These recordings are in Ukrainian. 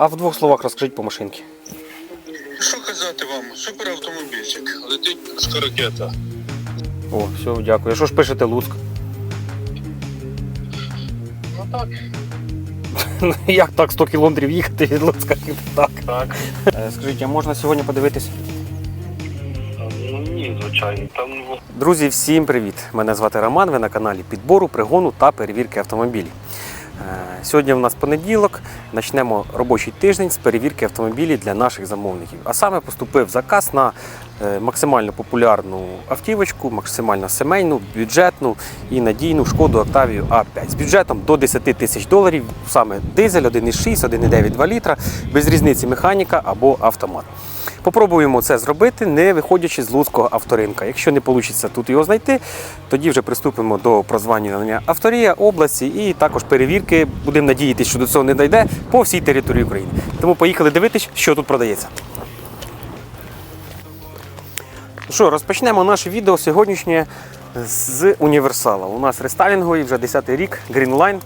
А в двох словах розкажіть по машинці. Що казати вам? Суперавтомобільчик. Летить з ракета. О, все, дякую. А що ж пишете Луцьк? Ну так. Ну, Як так 100 кілометрів їхати від Луцька? Так. Так. Е, Скажіть, а можна сьогодні подивитись? Ну ні, звичайно. Там Друзі, всім привіт! Мене звати Роман. Ви на каналі підбору, пригону та перевірки автомобілів. Е, Сьогодні в нас понеділок. Почнемо робочий тиждень з перевірки автомобілів для наших замовників. А саме поступив заказ на е, максимально популярну автівочку, максимально сімейну, бюджетну і надійну шкоду Octavia A5 з бюджетом до 10 тисяч доларів. Саме дизель 1,6, 1,9, 2 літра, без різниці механіка або автомат. Попробуємо це зробити, не виходячи з Луцького авторинка. Якщо не вийде тут його знайти, тоді вже приступимо до прозванювання авторія області і також перевірки. Будемо надіятися, що до цього не дійде по всій території України. Тому поїхали дивитись, що тут продається. Ну що, розпочнемо наше відео сьогоднішнє з універсала. У нас рестайлінговий вже 10-й рік Greenline.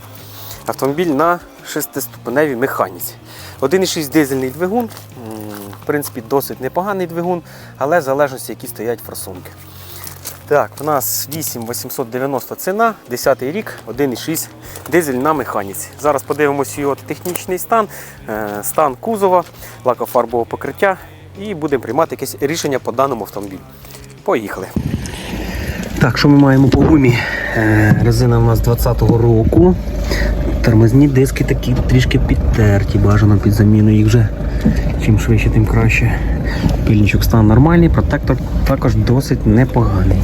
Автомобіль на шестиступеневій механіці. 1,6 дизельний двигун. В принципі, досить непоганий двигун, але в залежності, які стоять форсунки. Так, в нас 8890 ціна, 10 рік, 1,6 дизель на механіці. Зараз подивимося його технічний стан, е, стан кузова, лакофарбового покриття і будемо приймати якесь рішення по даному автомобілю. Поїхали. Так, що ми маємо по гумі? Е, Резина у нас 20-го року. Тормозні диски такі трішки підтерті, бажано під заміну їх вже. Чим швидше, тим краще. Пильничок стан нормальний, протектор також досить непоганий.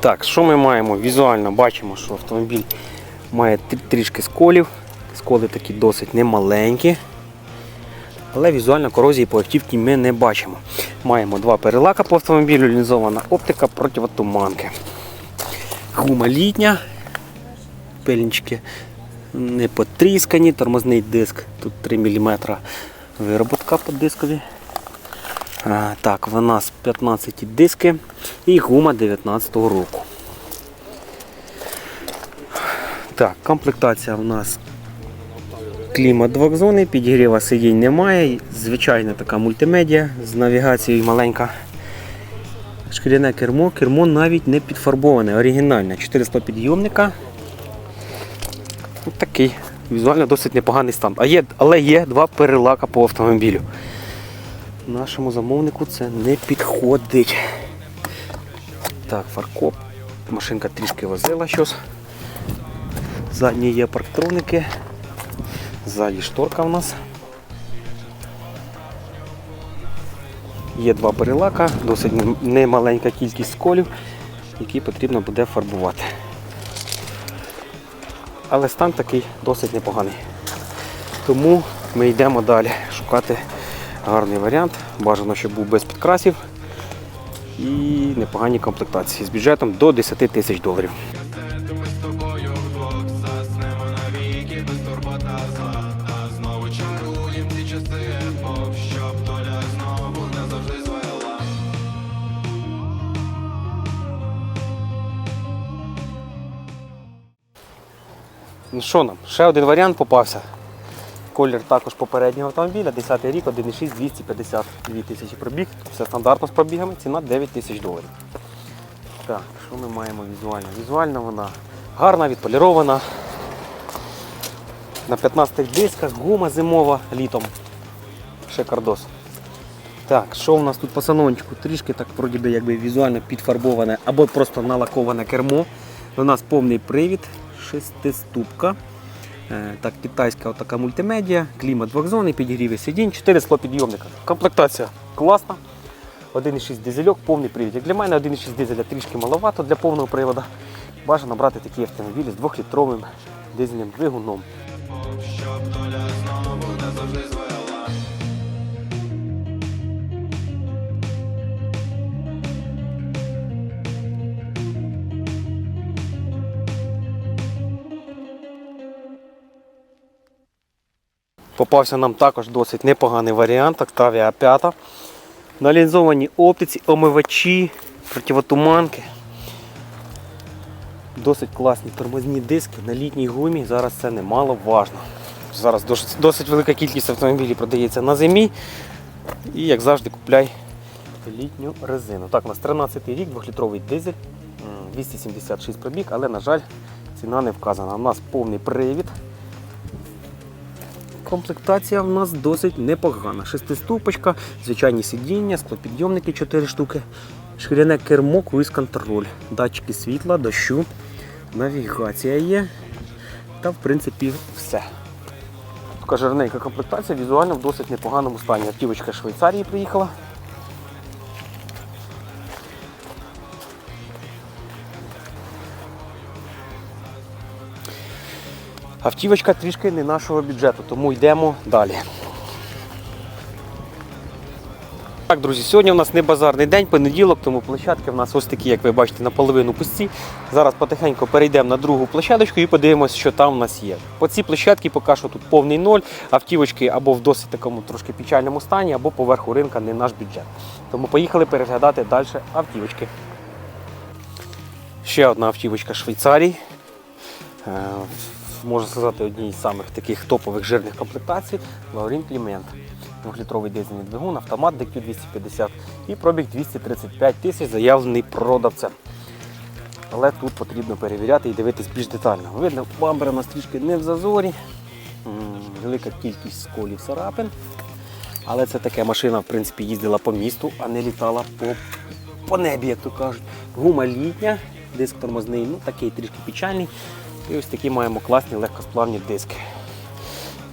Так, що ми маємо? Візуально бачимо, що автомобіль має трішки сколів. Сколи такі досить немаленькі. Але візуально корозії по автівці ми не бачимо. Маємо два перелака по автомобілю, лінзована оптика противотуманки. Гума літня, пильнички не потріскані, тормозний диск, тут 3 мм вироботка по дискові. Так, в нас 15 диски і гума 19 року. Так, комплектація у нас клімат двохзонний, підігріва сидінь немає. Звичайна така мультимедіа з навігацією маленька. Шкіряне кермо, кермо навіть не підфарбоване, оригінальне. 400 підйомника. Ось такий візуально досить непоганий стан. А є, але є два перелака по автомобілю. Нашому замовнику це не підходить. Так, фаркоп. Машинка трішки возила щось. Задні є парктроники. Ззаді шторка у нас. Є два перелака, досить немаленька кількість сколів, які потрібно буде фарбувати. Але стан такий досить непоганий. Тому ми йдемо далі шукати гарний варіант. Бажано, щоб був без підкрасів і непогані комплектації з бюджетом до 10 тисяч доларів. Ну що нам? Ще один варіант попався. Колір також попереднього автомобіля, 10 рік, 1,6, 252 тисячі пробіг. Все стандартно з пробігами, ціна 9 тисяч доларів. Так, що ми маємо візуально? Візуально вона гарна, відполірована. На 15 дисках, гума зимова літом. Шикардос. Так, що у нас тут по салончику? Трішки так вроді би якби візуально підфарбоване або просто налаковане кермо. У нас повний привід, шестиступка. Е, Так, китайська така мультимедіа, клімат двохзонний, підігріви сидінь, 4 склопідйомника. Комплектація класна. 1,6 дизельок, повний привід. Як для мене 1,6 дизеля трішки маловато для повного приводу. Бажано брати такі автомобілі з 2-літровим дизельним двигуном. Щоб доля знову назавжди звела Попався нам також досить непоганий варіант, Octavia 5. На лінзованій оптиці, омивачі, противотуманки. Досить класні тормозні диски на літній гумі. Зараз це немало важно. Зараз досить, досить велика кількість автомобілів продається на зимі. І як завжди купляй літню резину. Так, у нас 13 рік, 2-літровий дизель, 276 пробіг, але, на жаль, ціна не вказана. У нас повний привід. Комплектація в нас досить непогана. Шестиступочка, звичайні сидіння, склопідйомники 4 штуки, шкіряне кермо, круїз-контроль, датчики світла, дощу, навігація є. Та в принципі все. Така жирненька комплектація, візуально в досить непоганому стані. Автівочка Швейцарії приїхала. Автівочка трішки не нашого бюджету, тому йдемо далі. Так, друзі, сьогодні у нас не базарний день, понеділок, тому площадки в нас ось такі, як ви бачите, наполовину пусті. Зараз потихеньку перейдемо на другу площадочку і подивимося, що там у нас є. По цій площадці поки що тут повний ноль, автівочки або в досить такому трошки печальному стані, або поверху ринка не наш бюджет. Тому поїхали переглядати далі автівочки. Ще одна автівочка Швейцарії. Можна сказати, одній з самих таких топових жирних комплектацій Лаурін Клімент. Двохлітровий дизельний двигун, автомат DQ 250 і пробіг 235 тисяч заявлений продавцем. Але тут потрібно перевіряти і дивитись більш детально. Видно, бампер у нас трішки не в зазорі, велика кількість сколів царапин. Але це таке машина, в принципі, їздила по місту, а не літала по, по небі, як то кажуть. Гума літня, диск тормозний, ну такий трішки печальний. І ось такі маємо класні легкосплавні диски.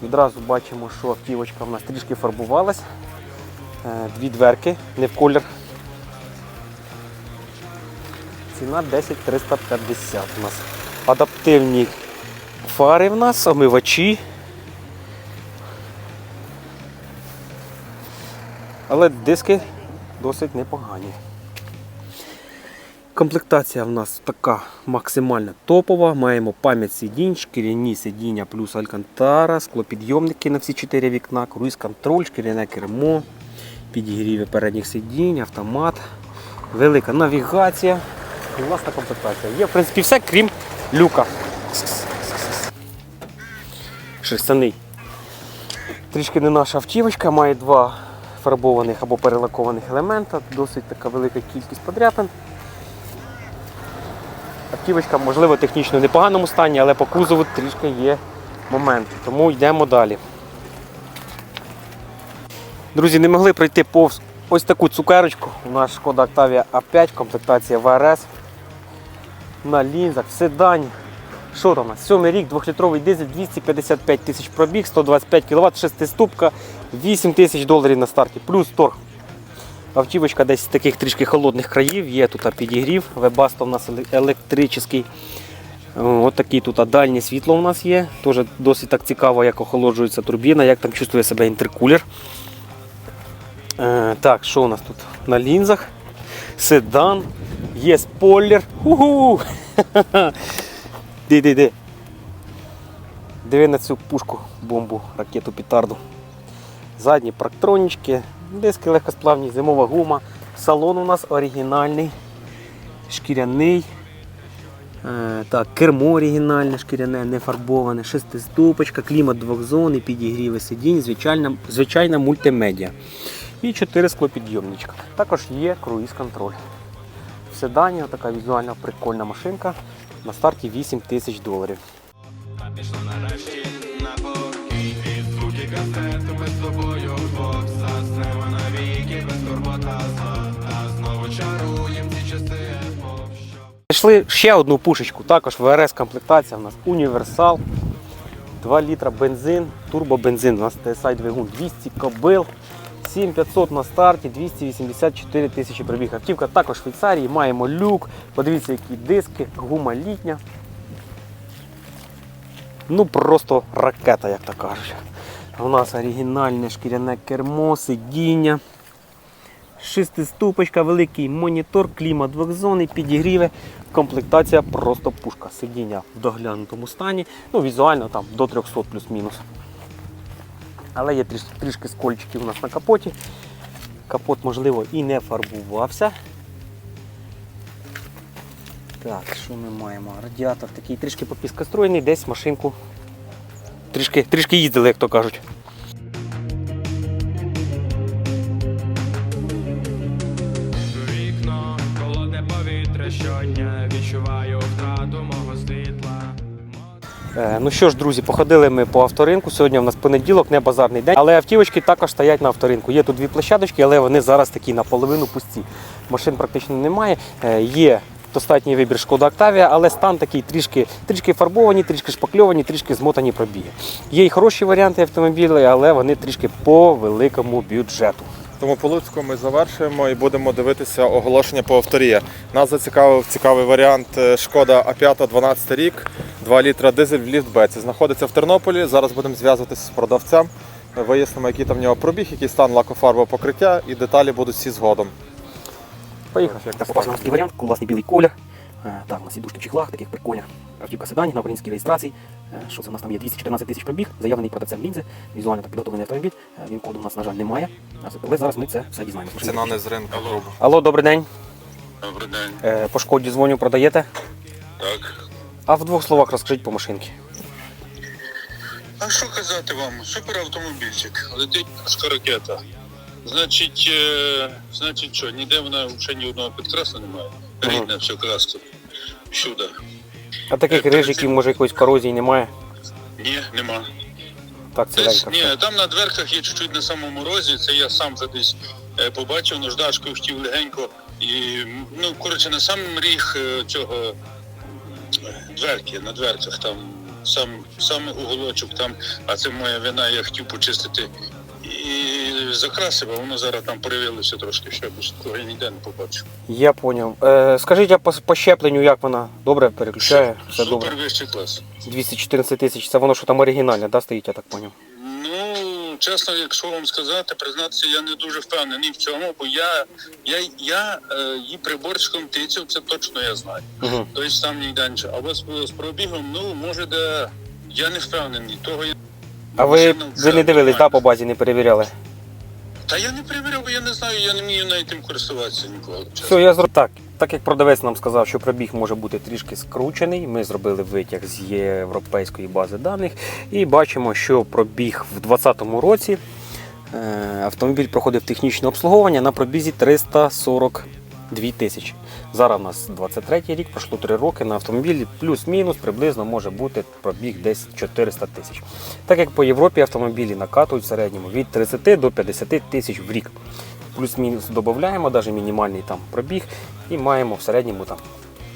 Відразу бачимо, що автівочка в нас трішки фарбувалась. Е, Дві дверки, не в колір. Ціна 10 350 у нас. Адаптивні фари в нас, омивачі. Але диски досить непогані. Комплектація в нас така максимально топова. Маємо пам'ять сидінь, шкіряні сидіння плюс алькантара, склопідйомники на всі 4 вікна, круїз-контроль, шкіряне кермо, підігріви передніх сидінь, автомат, велика навігація. Власна комплектація. Є в принципі все, крім люка. Шерстяний. Трішки не наша автівочка, має два фарбованих або перелакованих елемента, досить така велика кількість подряпин. Автівочка, можливо, технічно в непоганому стані, але по кузову трішки є моменти. Тому йдемо далі. Друзі, не могли пройти повз ось таку цукерочку. У нас шкода Octavia A5, комплектація ВРС. На лінзах, в седані. Що там? Сьомий рік, 2-літровий дизель, 255 тисяч пробіг, 125 кВт, 6-ступка, 8 тисяч доларів на старті, плюс торг. Автівочка десь з таких трішки холодних країв, є тут підігрів, вебасто у нас електричний. Ось такі тут дальнє світло у нас є. Теж досить так цікаво, як охолоджується турбіна, як там чувствує себе інтеркулер. Е, так, що у нас тут на лінзах? Седан, є спойлер. Уху! Ди, ди, ди. Диви на цю пушку, бомбу, ракету петарду. Задні парктронічки, диски легкосплавні, зимова гума. Салон у нас оригінальний, шкіряний. Е, так, кермо оригінальне, шкіряне, не фарбоване, шестиступочка, клімат двохзонний, підігріви сидінь, звичайна, звичайна мультимедіа. І 4 склопідйомничка. Також є круїз-контроль. В седані така візуально прикольна машинка. На старті 8 тисяч доларів. Пішла нарешті на Від звуки касет ми з тобою Знайшли ще одну пушечку, також ВРС комплектація у нас універсал. 2 літра бензин, турбобензин. У нас TSI двигун 200 кобил, 7500 на старті, 284 тисячі пробіг. Автівка також в Швейцарії, маємо люк. Подивіться, які диски, гума літня. Ну просто ракета, як то кажуть. У нас оригінальне шкіряне кермо, сидіння. Шестиступочка, великий монітор, клімат двохзонний, підігріви, комплектація просто пушка. Сидіння в доглянутому стані. Ну, візуально там до 300 плюс-мінус. Але є трішки, трішки скольчиків у нас на капоті. Капот, можливо, і не фарбувався. Так, що ми маємо? Радіатор такий трішки попіскостроєний, десь машинку трішки, трішки їздили, як то кажуть. Ну що ж, друзі, походили ми по авторинку. Сьогодні у нас понеділок, не базарний день. Але автівочки також стоять на авторинку. Є тут дві площадочки, але вони зараз такі наполовину пусті. Машин практично немає. Е, Є достатній вибір шкода Октавія, але стан такий трішки, трішки фарбовані, трішки шпакльовані, трішки змотані пробіги. Є і хороші варіанти автомобілів, але вони трішки по великому бюджету. Тому Полуцьку ми завершуємо і будемо дивитися оголошення по авторії. Нас зацікавив цікавий варіант е, Шкода А5 12 рік, 2 літра дизель в ліфт Б. Це Знаходиться в Тернополі. Зараз будемо зв'язуватися з продавцем. Вияснимо, який там в нього пробіг, який стан лакофарбового покриття, і деталі будуть всі згодом. Поїхав. Класний білий колір. Е, Так, у нас ідушки в чехлах, таких прикольних. Автівка седані на українській реєстрації. Е, Що це у нас там є? 214 тисяч пробіг, заявлений продавцем лінзи, візуально так підготовлений автомобіль. Е, Він коду у нас, на жаль, немає. Але зараз ми це все дізнаємося. Ціна не з ринку грубо. Алло, добрий день. Добрий день. По шкоді дзвоню, продаєте. Так. А в двох словах розкажіть по машинці. А що казати вам? Суперавтомобільчик. Летить пушка ракета. Значить, значить що, ніде вона взагалі ні одного підкрасу немає. Рідне все краски. Всюди. А таких Е, рижиків, може, якоїсь корозії немає. Ні, нема. Так, це Десь, ні, там на дверках є чуть-чуть на самому розі, це я сам вже десь е, побачив, наждачкою хотів легенько. І, ну, коротше, на сам ріг е, цього е, дверки, на дверках там сам, сам уголочок там, а це моя вина, я хотів почистити. І закрасив, а воно зараз там проявилося трошки, ще того я ніде не побачив. Я поняв. Е, скажіть, а по, по щепленню як вона? Добре переключає? Все Супер добре. вищий клас. 214 тисяч, це воно що там оригінальне, да, стоїть, я так поняв. Ну, чесно, якщо вам сказати, признатися, я не дуже впевнений в цьому, бо я, я, я е, її приборчиком тицяв, це точно я знаю. Угу. Тобто там ніде нічого. А от з, пробігом, ну, може, де я не впевнений. Того я... А ви, Машина ви не вже дивились, да, по базі, не перевіряли? Та я не перевіряв, бо я не знаю, я не вмію навіть тим користуватися ніколи. Все, я зроб... так. Так як продавець нам сказав, що пробіг може бути трішки скручений, ми зробили витяг з європейської бази даних і бачимо, що пробіг в 2020 році е, автомобіль проходив технічне обслуговування на пробізі 342 тисячі. Зараз у нас 23-й рік, пройшло 3 роки на автомобілі, плюс-мінус приблизно може бути пробіг десь 400 тисяч. Так як по Європі автомобілі накатують в середньому від 30 до 50 тисяч в рік плюс-мінус додаємо, навіть мінімальний там пробіг, і маємо в середньому там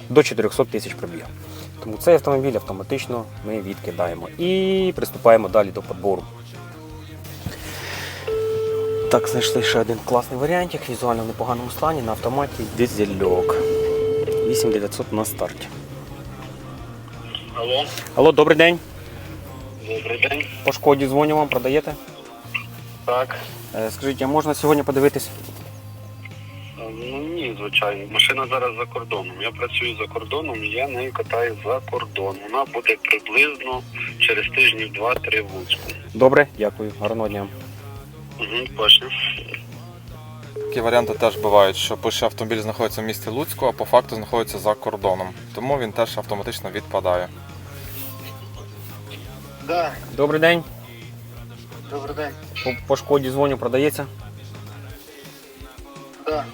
до 400 тисяч пробігу. Тому цей автомобіль автоматично ми відкидаємо і приступаємо далі до подбору. Так, знайшли ще один класний варіантик, візуально в непоганому стані на автоматі дизельок. 8900 на старті. Алло, Алло, добрий день. добрий день. По шкоді дзвоню вам, продаєте? Так. Е, Скажіть, а можна сьогодні подивитись? Ну ні, звичайно. Машина зараз за кордоном. Я працюю за кордоном, я нею катаю за кордон. Вона буде приблизно через тижнів два-три в Луцьку. Добре, дякую, гарного дня. Угу, бачу. Такі варіанти теж бувають, що пише автомобіль знаходиться в місті Луцьку, а по факту знаходиться за кордоном. Тому він теж автоматично відпадає. Да, Добрий день. добрий день. По, по шкоді дзвоню, продається. Да.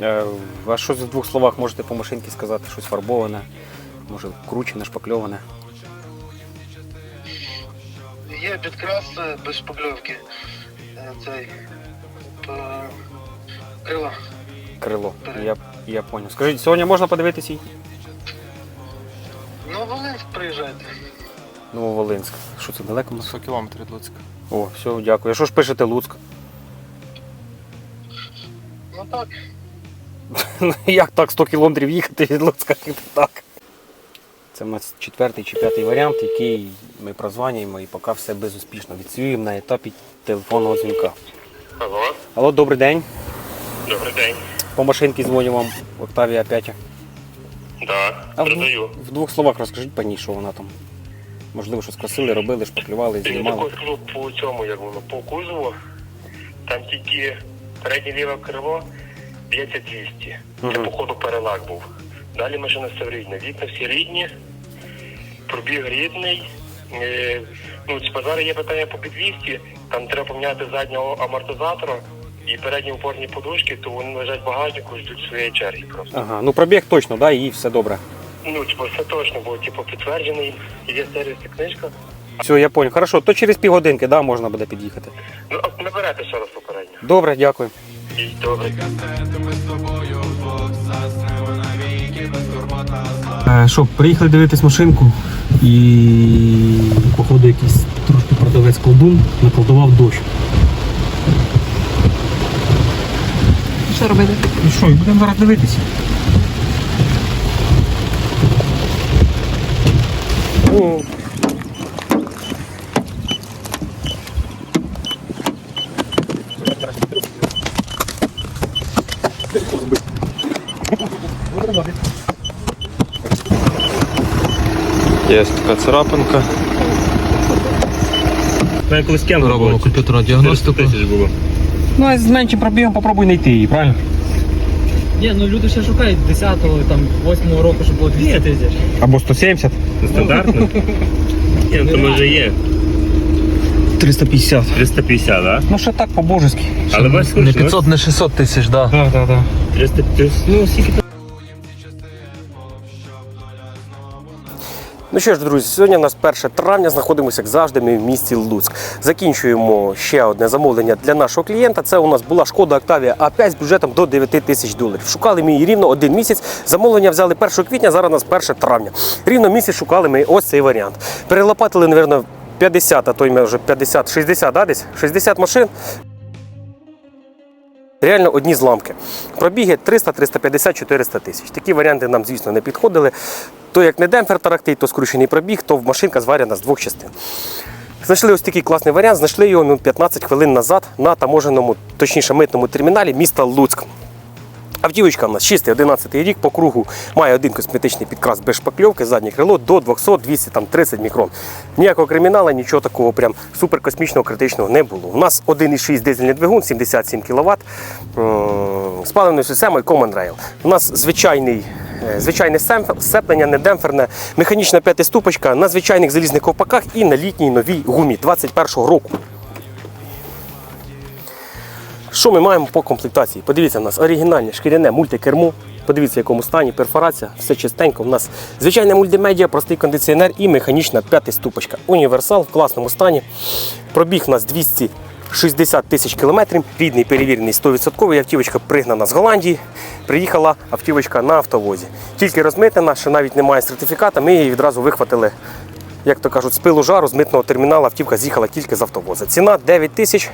Е, А що в двох словах можете по машинці сказати? Щось фарбоване, може кручене, шпакльоване. Є підкрас е, без шпакльовки. Цей е, крила. Крило. Я, я понял. Скажіть, сьогодні можна подивитися її? Ну, Волинськ приїжджайте. Нововолинськ. Що це далеко? 100 кілометрів від Луцька. О, все, дякую. А що ж пишете Луцьк? Ну так. Ну, Як так 100 кілометрів їхати від Луцька? Як Так. Це нас четвертий чи п'ятий варіант, який ми прозванюємо і поки все безуспішно. Відсвіюємо на етапі телефонного дзвінка. Алло, Алло, добрий день. добрий день. По машинці дзвоню вам Октавія 5. Да, А в, в двох словах розкажіть по ній, що вона там. Можливо, щось красили, робили, шпаклювали, знімали. також скажу по цьому, як воно, по кузову. Там тільки переднє ліве крило б'ється 200. Це, походу, перелак був. Далі машина все рідна. Вікна всі рідні, пробіг рідний. Е, ну, типа, зараз є питання по підвісті, там треба поміняти заднього амортизатора і передні опорні подушки, то вони лежать в багажнику, ждуть своєї черги просто. Ага, ну пробіг точно, да, і все добре. Ну, типу, все точно, бо типу, підтверджений, є сервісна книжка. Все, я понял. Хорошо, то через півгодинки да, можна буде під'їхати. Ну, наберете ще раз попередньо. Добре, дякую. І добре. Ми з тобою вдвох Що, приїхали дивитись машинку і походу якийсь трошки продавець колдун наколдував дощ. Що робити? І що, і будемо зараз дивитися. О. Є така царапинка. Я колись кем Робимо комп'ютерну діагностику. Ну, а з меншим пробігом попробуй знайти її, правильно? Ні, ну люди ще шукають 10-го, там 8-го року, щоб було 200 тисяч. Або 170. Стандартно? Ні, ну то може є 350. 350, да? Ну ще так по-божески. Але бачиш, Не 500, не 600 тисяч, да. Так, так, так. 300, ну скільки Ну що ж, друзі, сьогодні у нас 1 травня, знаходимося, як завжди, ми в місті Луцьк. Закінчуємо ще одне замовлення для нашого клієнта. Це у нас була шкода Octavia А5 з бюджетом до 9 тисяч доларів. Шукали ми її рівно один місяць. Замовлення взяли 1 квітня, зараз у нас 1 травня. Рівно місяць шукали ми ось цей варіант. Перелопатили, мабуть, 50, а то й вже 50, 60, да, десь? 60 машин. Реально одні зламки. Пробіги 300, 350, 400 тисяч. Такі варіанти нам, звісно, не підходили. То як не демпфер тарахтить, то скручений пробіг, то машинка зварена з двох частин. Знайшли ось такий класний варіант, знайшли його ну, 15 хвилин назад на таможеному, точніше митному терміналі міста Луцьк. Автівочка у нас чистий 11 рік по кругу має один косметичний підкрас без шпакльовки, заднє крило до 200 200 там 30 мікрон. Ніякого криміналу, нічого такого прям суперкосмічного критичного не було. У нас 1,6 дизельний двигун, 77 кВт з паливною системою Common Rail. У нас звичайний. е, Звичайне сцеплення, не демпферне, механічна п'ятиступочка на звичайних залізних ковпаках і на літній новій гумі 21-го року. Що ми маємо по комплектації? Подивіться, у нас оригінальне шкіряне мультикермо. Подивіться, в якому стані перфорація, все чистенько. У нас звичайне мультимедіа, простий кондиціонер і механічна п'ятиступочка. Універсал в класному стані. Пробіг у нас 260 тисяч кілометрів. Рідний перевірений 100%. Автівочка пригнана з Голландії. Приїхала автівочка на автовозі. Тільки розмитнена, ще навіть немає сертифіката. Ми її відразу вихватили як то кажуть, з пилу жару з митного терміналу автівка з'їхала тільки з автовоза. Ціна 9 тисяч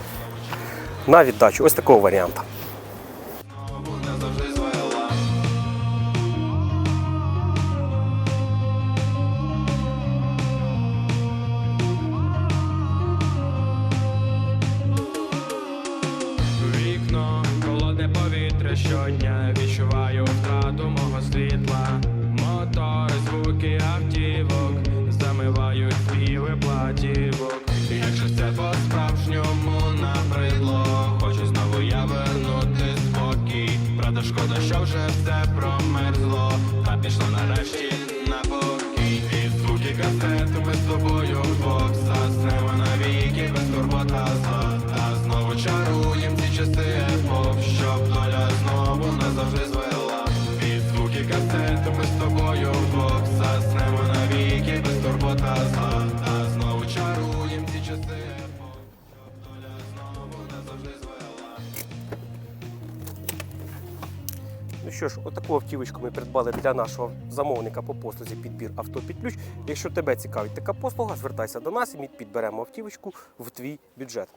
на віддачу. Ось такого варіанта. Ну ж, отаку автівочку ми придбали для нашого замовника по послузі підбір авто під ключ. Якщо тебе цікавить така послуга, звертайся до нас і ми підберемо автівочку в твій бюджет.